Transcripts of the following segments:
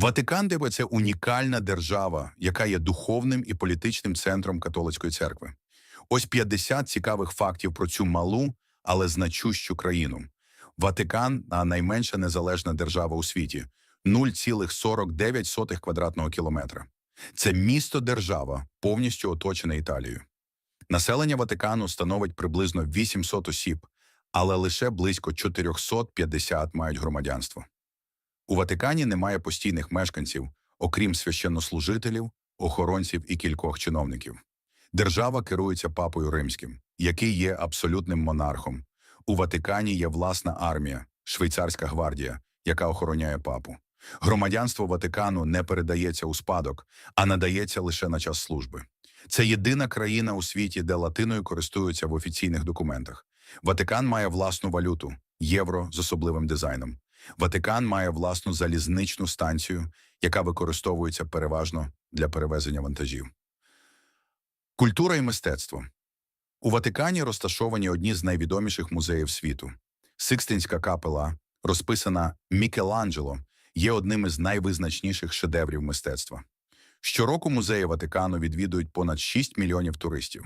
Ватикан це унікальна держава, яка є духовним і політичним центром католицької церкви. Ось 50 цікавих фактів про цю малу, але значущу країну. Ватикан – найменша незалежна держава у світі – 0,49 квадратного кілометра. Це місто-держава, повністю оточене Італією. Населення Ватикану становить приблизно 800 осіб, але лише близько 450 мають громадянство. У Ватикані немає постійних мешканців, окрім священнослужителів, охоронців і кількох чиновників. Держава керується папою римським, який є абсолютним монархом. У Ватикані є власна армія, швейцарська гвардія, яка охороняє папу. Громадянство Ватикану не передається у спадок, а надається лише на час служби. Це єдина країна у світі, де латиною користуються в офіційних документах. Ватикан має власну валюту євро з особливим дизайном. Ватикан має власну залізничну станцію, яка використовується переважно для перевезення вантажів. Культура і мистецтво. У Ватикані розташовані одні з найвідоміших музеїв світу. Сикстинська капела, розписана Мікеланджело, є одним із найвизначніших шедеврів мистецтва. Щороку музеї Ватикану відвідують понад 6 мільйонів туристів.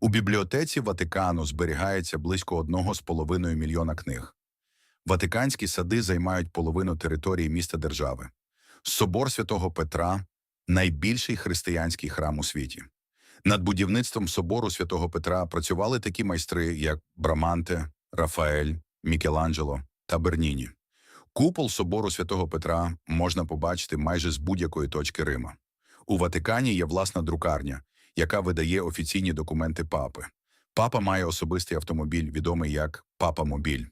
У бібліотеці Ватикану зберігається близько 1,5 мільйона книг. Ватиканські сади займають половину території міста держави. Собор святого Петра найбільший християнський храм у світі. Над будівництвом собору святого Петра працювали такі майстри, як Браманте, Рафаель, Мікеланджело та Берніні. Купол собору святого Петра можна побачити майже з будь-якої точки Рима. У Ватикані є власна друкарня, яка видає офіційні документи папи. Папа має особистий автомобіль, відомий як Папа Мобіль.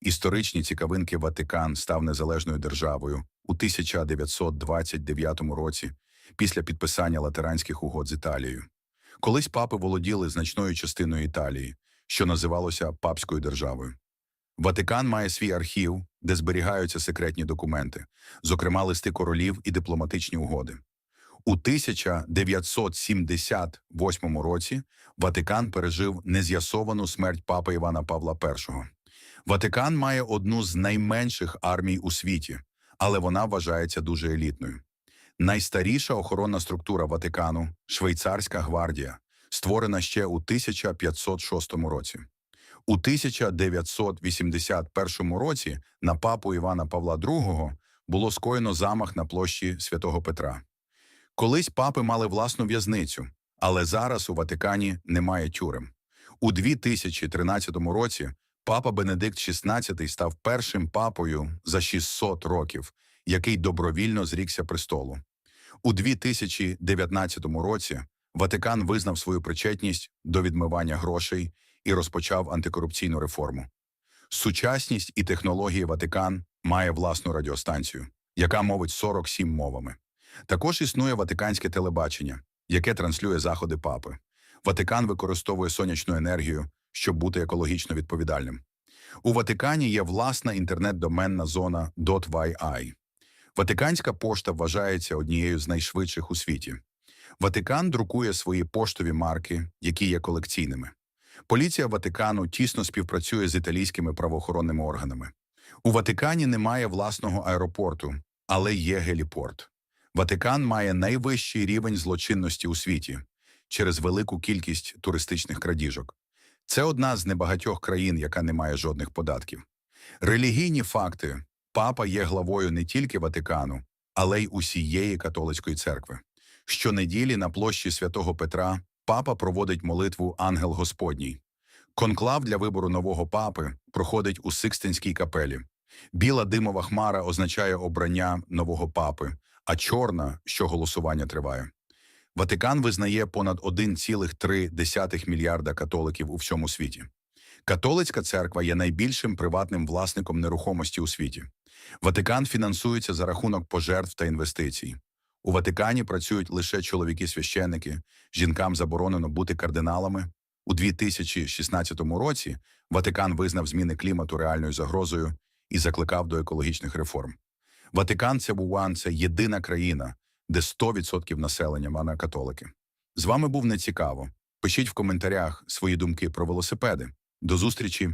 Історичні цікавинки Ватикан став незалежною державою у 1929 році після підписання латеранських угод з Італією. Колись папи володіли значною частиною Італії, що називалося папською державою. Ватикан має свій архів, де зберігаються секретні документи, зокрема листи королів і дипломатичні угоди. У 1978 році Ватикан пережив нез'ясовану смерть папи Івана Павла І. Ватикан має одну з найменших армій у світі, але вона вважається дуже елітною. Найстаріша охоронна структура Ватикану швейцарська гвардія, створена ще у 1506 році. У 1981 році на папу Івана Павла II було скоєно замах на площі Святого Петра. Колись папи мали власну в'язницю, але зараз у Ватикані немає тюрем. У 2013 році папа Бенедикт XVI став першим папою за 600 років, який добровільно зрікся престолу. У 2019 році Ватикан визнав свою причетність до відмивання грошей і розпочав антикорупційну реформу. Сучасність і технології Ватикан має власну радіостанцію, яка мовить 47 мовами. Також існує Ватиканське телебачення, яке транслює заходи папи. Ватикан використовує сонячну енергію, щоб бути екологічно відповідальним. У Ватикані є власна інтернет-доменна зона .yi. Ватиканська пошта вважається однією з найшвидших у світі. Ватикан друкує свої поштові марки, які є колекційними. Поліція Ватикану тісно співпрацює з італійськими правоохоронними органами. У Ватикані немає власного аеропорту, але є геліпорт. Ватикан має найвищий рівень злочинності у світі через велику кількість туристичних крадіжок. Це одна з небагатьох країн, яка не має жодних податків. Релігійні факти папа є главою не тільки Ватикану, але й усієї католицької церкви. Щонеділі на площі святого Петра папа проводить молитву Ангел Господній. Конклав для вибору нового папи проходить у Сикстинській капелі. Біла димова хмара означає обрання нового папи, а чорна, що голосування триває. Ватикан визнає понад 1,3 мільярда католиків у всьому світі. Католицька церква є найбільшим приватним власником нерухомості у світі. Ватикан фінансується за рахунок пожертв та інвестицій. У Ватикані працюють лише чоловіки-священники, жінкам заборонено бути кардиналами. У 2016 році Ватикан визнав зміни клімату реальною загрозою і закликав до екологічних реформ. Ватикан це Вуан – це єдина країна, де 100% населення має католики. З вами був нецікаво. Пишіть в коментарях свої думки про велосипеди. До зустрічі